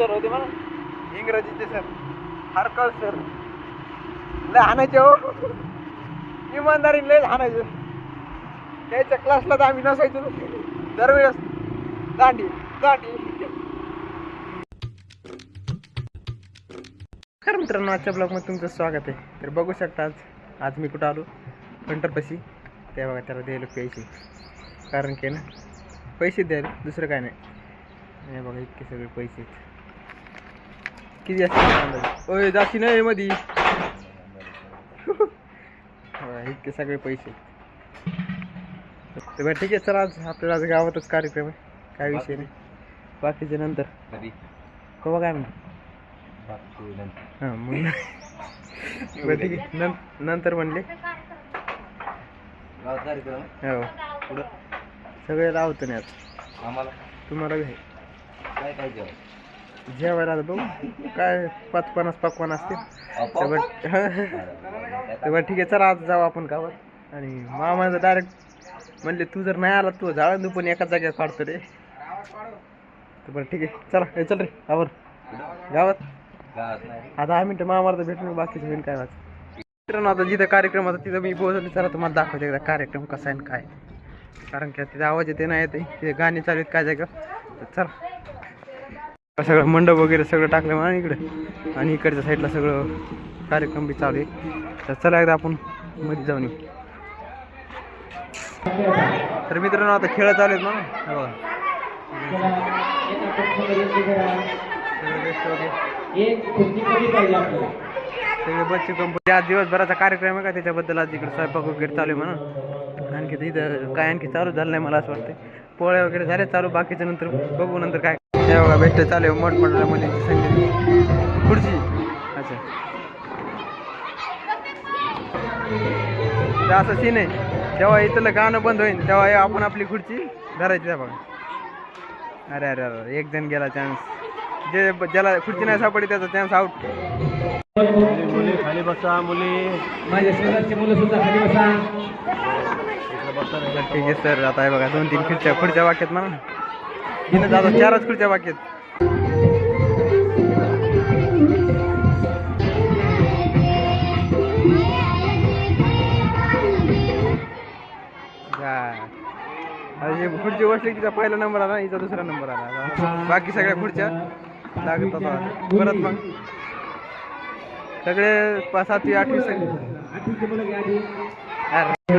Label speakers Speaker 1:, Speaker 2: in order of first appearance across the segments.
Speaker 1: Sir होते मला. इंग्रजीचे सर. हरकळ सर. लय हाणायचे हो. इमानदारीने लय हाणायचे. त्याच्या क्लासला तर आम्ही नसायचो. दरवेळेस. दांडी दांडी. खरं मित्रांनो आजच्या ब्लॉगमध्ये तुमचं स्वागत आहे. तर बघू शकता आज आज मी कुठं आलो? पंटरपशी त्या बघा त्याला द्यायला पैसे. कारण की ना पैसे द्यायला. दुसरं काय नाही. बघा इतके सगळे पैसे आहेत. किती असतील ओय जाशी नाही मधी. इतके सगळे पैसे. तर बरं ठीक आहे चला आज आपल्याला आज गावातच कार्यक्रम आहे. काय विषय नाही. बाकीचे नंतर. कवा काय म्हणतो हां मग बरं ठीक आहे. नं नंतर म्हणले. हो.
Speaker 2: पुढं.
Speaker 1: सगळे लावतो नाही आता.
Speaker 2: आम्हाला.
Speaker 1: तुम्हाला.
Speaker 2: काय काय जेवण?
Speaker 1: जेवायला आता बघू. काय पाच पन्नास पकवान असते तर बरं तर बरं ठीक आहे चला आज जाऊ आपण गावात. आणि मामाचं डायरेक्ट म्हणले तू जर नाही आला तू झाड पण एकाच जागेवर काढतो रे. तर बरं ठीक आहे. चला चल रे आवर. गावात. आता दहा मिनटं मामाला तर भेटून बाकीचं होईल काय वाच मित्रांनो आता जिथं कार्यक्रम होता तिथं मी पोहोचले चला तुम्हाला दाखवते एकदा कार्यक्रम कसा आहे काय कारण की तिथे आवाज येते नाही येते तिथे गाणी चालू आहेत काय जागा तर चला. सगळं मंडप वगैरे सगळं टाकलं म्हणा इकडे. आणि इकडच्या साईडला सगळं कार्यक्रम बी चालू आहे. तर चला एकदा आपण मध्ये जाऊन येऊ. तर मित्रांनो आता खेळ चालू आहेत म्हणा. बघा. सगळे बच्चे कंपनी आज दिवसभराचा कार्यक्रम आहे का त्याच्याबद्दल आज इकडे स्वयंपाक वगैरे चालू आहे म्हणा. आणखी तर इथं काय आणखी चालू झालं नाही मला असं वाटतं पोळ्या वगैरे झाले चालू. बाकीच्या नंतर बघू नंतर काय हे बघा बेस्ट चालू आहे मोठमोठ्या मुलींची संगीत खुर्ची. अच्छा. ते असं सीन आहे. जेव्हा इथलं गाणं बंद होईल तेव्हा हे आपण आपली खुर्ची धरायची त्या बघा. अरे अरे अरे एक जण गेला चान्स जे ज्याला खुर्ची नाही सापडली त्याचा चान्स आउट
Speaker 2: मुली खाली बसा मुली.
Speaker 1: माझ्या शेजारची मुलं सुद्धा खाली बसा.
Speaker 2: बसा
Speaker 1: ठीक आहे सर आता हे बघा दोन तीन खुर्च्या खुर्च्या वाक्यात म्हणा. तिथं दादा चारच खुर्च्या बाकी आहेत. खुर्ची बसली तिचा पहिला नंबर आला हिचा दुसरा नंबर आला. बाकी सगळ्या खुर्च्या लागत होता. परत मग सगळे पाच सातवी आठवी सगळे.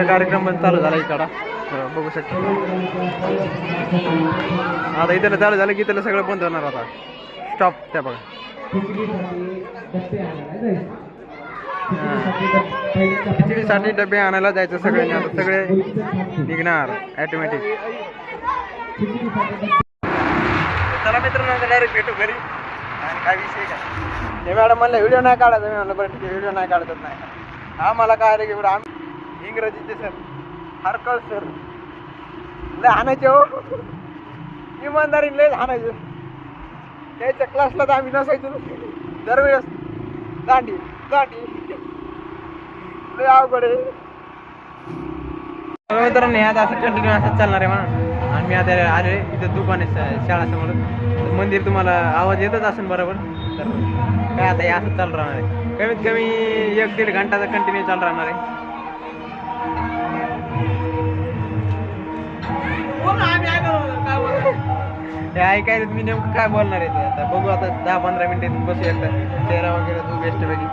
Speaker 1: कार्यक्रम पण चालू झाला इकडा. बघू शकतो. आता इथं चालू झालं की इथलं सगळं बंद होणार आता. स्टॉप त्या बघा. खिचडीसाठी डबे आणायला जायचं सगळे आता सगळे निघणार ॲटोमॅटिक चला मित्रांनो डायरेक्ट भेटू घरी. आणि काय विषय काय? ते मॅडम म्हणलं व्हिडिओ नाही काढायचा. मी म्हणलं बरं व्हिडिओ नाही काढतच नाही. आम्हाला काय रे एवढं आम्ही इंग्रजीचे सर हरकळ सर. लय हाणायचे हो. इमानदारी लय हाणायचे. त्याच्या क्लासला तर आम्ही नसायचो दरवेळेस. दांडी दांडी. लय अवघड आहे. तर मित्रांनो आता असं कंटिन्यू असंच चालणार आहे म्हणून. आणि मी आता आले इथं दुकान आहे शाळा शाळासमोर. मंदिर तुम्हाला आवाज येतच असेल बरोबर. तर काय आता हे असं चालू राहणार आहे. कमीत कमी एक दीड घंटाचा कंटिन्यू चालू राहणार आहे. ते ऐकायला मी नेमकं काय बोलणार आहे ते आता? बघू आता दहा पंधरा मिनिटे बसू एकदा. चेहरा वगैरे तू बेस्ट पैकी.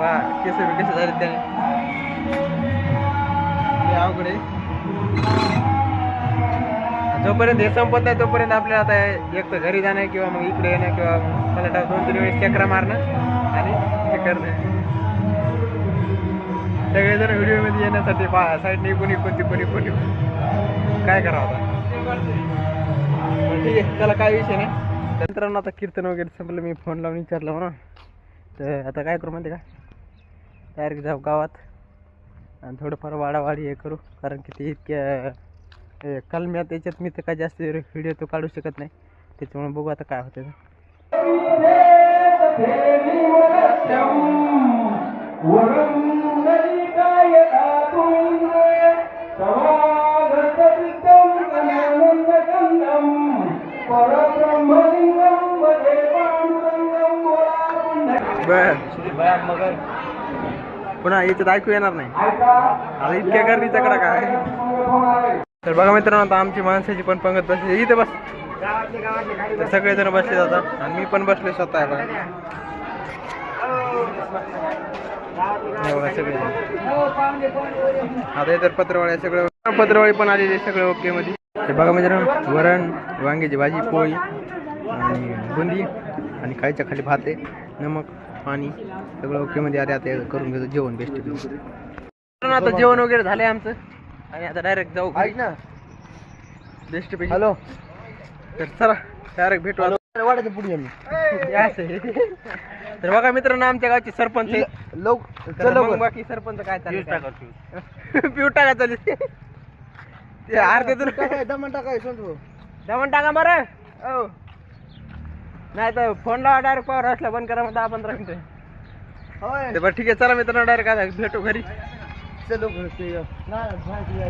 Speaker 1: वा केस बी कसे झाले त्याने? अवघड जोपर्यंत हे संपत नाही तोपर्यंत आपल्याला आता एक तर घरी जाणं किंवा मग इकडे येणं किंवा मला दोन तीन वेळेस चक्रा मारणं आणि हे करणं. सगळेजण व्हिडिओमध्ये येण्यासाठी पहा साईडने कोणी कोणती कोणी कोणी. काय करावं आता? ठीक आहे चला काय विषय नाही. मित्रांनो आता कीर्तन वगैरे संपलं मी फोन लावून विचारलं म्हणा तर आता काय करू माहिती का? डायरेक्ट जाऊ गावात. आणि थोडंफार वाडावाडी हे करू कारण की ते इतक्या हे कलम्यात याच्यात मी तर काय जास्त व्हिडिओ तो काढू शकत नाही. त्याच्यामुळे बघू आता काय होतं ते. बर.
Speaker 2: बयान मगर
Speaker 1: पुन्हा याच्यात ऐकू येणार नाही. आता इतक्या गर्दीच्याकडे काय तर बघा मित्रांनो आता आमची माणसाची पण पंगत बसली इथे बस. तर सगळेजण बसले जातात आणि मी पण बसले स्वतः सगळे. आता इतर पत्रवाळ्या सगळं पत्रवाळी पण आलेली सगळं ओके मध्ये. ते बघा मित्रांनो वरण वांग्याची भाजी पोळी आणि बुंदी आणि खायच्या खाली भात आहे. नमक. पाणी सगळं ओके मध्ये आले आता हे करून घेतो जेवण बेस्ट आता जेवण वगैरे झालंय आमचं. आणि आता डायरेक्ट जाऊ
Speaker 2: ऐक ना.
Speaker 1: बेस्ट पैकी.
Speaker 2: हॅलो
Speaker 1: तर चला डायरेक्ट भेटू आता.
Speaker 2: वाढायचं पुढे मी
Speaker 1: असं आहे. तर बघा मित्रांनो आमच्या गावचे सरपंच.
Speaker 2: लोक
Speaker 1: बाकी सरपंच काय चालू पिऊ टाका चालू. ते
Speaker 2: टाकाय दमन टाकाय सोड
Speaker 1: जमून टाका बरं. हो. नाही तर फोन लावा डायरेक्ट पॉवर असला बंद करा मग दहा पंधरा मिनिटं.
Speaker 2: होय.
Speaker 1: ते बरं ठीक आहे चला मित्रांनो डायरेक्ट आता भेटू घरी.
Speaker 2: चलो नाही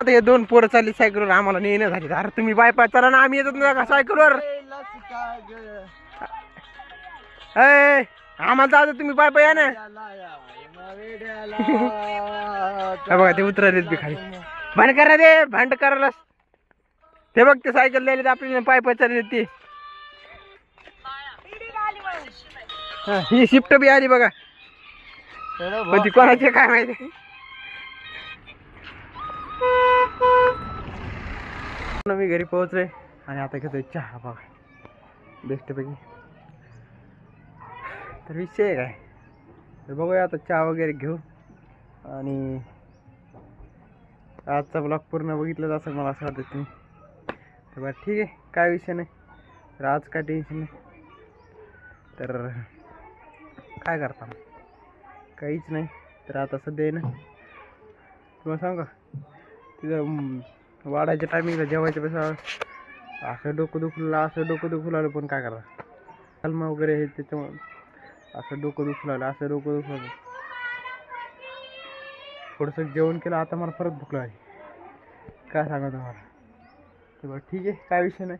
Speaker 1: आता हे दोन पोरं चालली सायकलवर आम्हाला नेणं झाली अरे तुम्ही बाय पाय चला ना आम्ही येतात ना का सायकलवर. ए, आम्हाला जाऊ दे, तुम्ही बाय पाय या ना. हा बघा ते उतरायलेत बी खाली. भांड करा दे भांड करायला. ते बघ ते सायकल द्यायला आपल्याला पाय पाय चालले ते. हा, ही शिफ्ट बी आली बघा. पण ती कोणाची काय माहिती? मी घरी पोहोचले आणि आता घेतोय चहा बघा. बेस्ट पैकी. तर विषय काय? तर बघूया आता चहा वगैरे घेऊ. आणि आजचा ब्लॉग पूर्ण बघितलाच असं मला असं वाटतं तुम्ही. तर बरं ठीक आहे. काय विषय नाही. तर आज काय टेन्शन नाही. तर काय करता काहीच नाही. तर आता सध्या आहे ना तुम्हाला सांगा तिथं वाढायच्या टायमिंगला जेवायच्या पेक्षा असं डोकं दुखलं असं डोकं दुखू लागलं पण काय करा कलमा वगैरे हे त्याच्यामुळं असं डोकं दुखू लागलं असं डोकं दुखू लागलं. थोडंसं जेवण केलं आता मला परत भूक लागली. काय सांगा तुम्हाला? तर बरं ठीक आहे काय विषय नाही.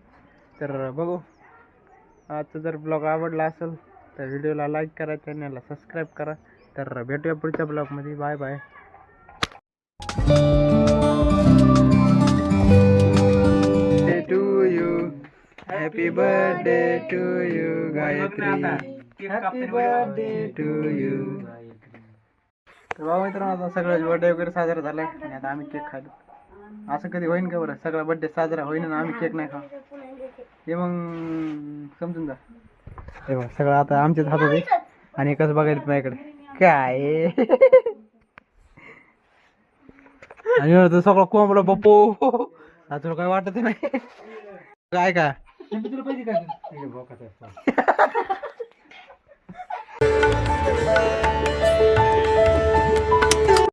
Speaker 1: तर बघू. आजचा जर ब्लॉग आवडला असेल तर व्हिडिओला लाईक करा चॅनलला सबस्क्राईब करा. तर भेटूया पुढच्या ब्लॉगमध्ये. Bye bye. Happy birthday to you. Gayatri happy birthday to you. तर बाबा मित्रांनो आता सगळं बर्थडे वगैरे साजरा झालाय आणि आता आम्ही केक खालो असं कधी होईन का बरं? सगळा बर्थडे साजरा होईन आणि आम्ही केक नाही खा हे मग समजून जा. हे बघ सगळं आता आमच्याच हातात आहे. आणि कसं बघायला इकडे काय? आणि सगळं कोंबड बापू आता तुला काय वाटत नाही? काय का? तुला पाहिजे का?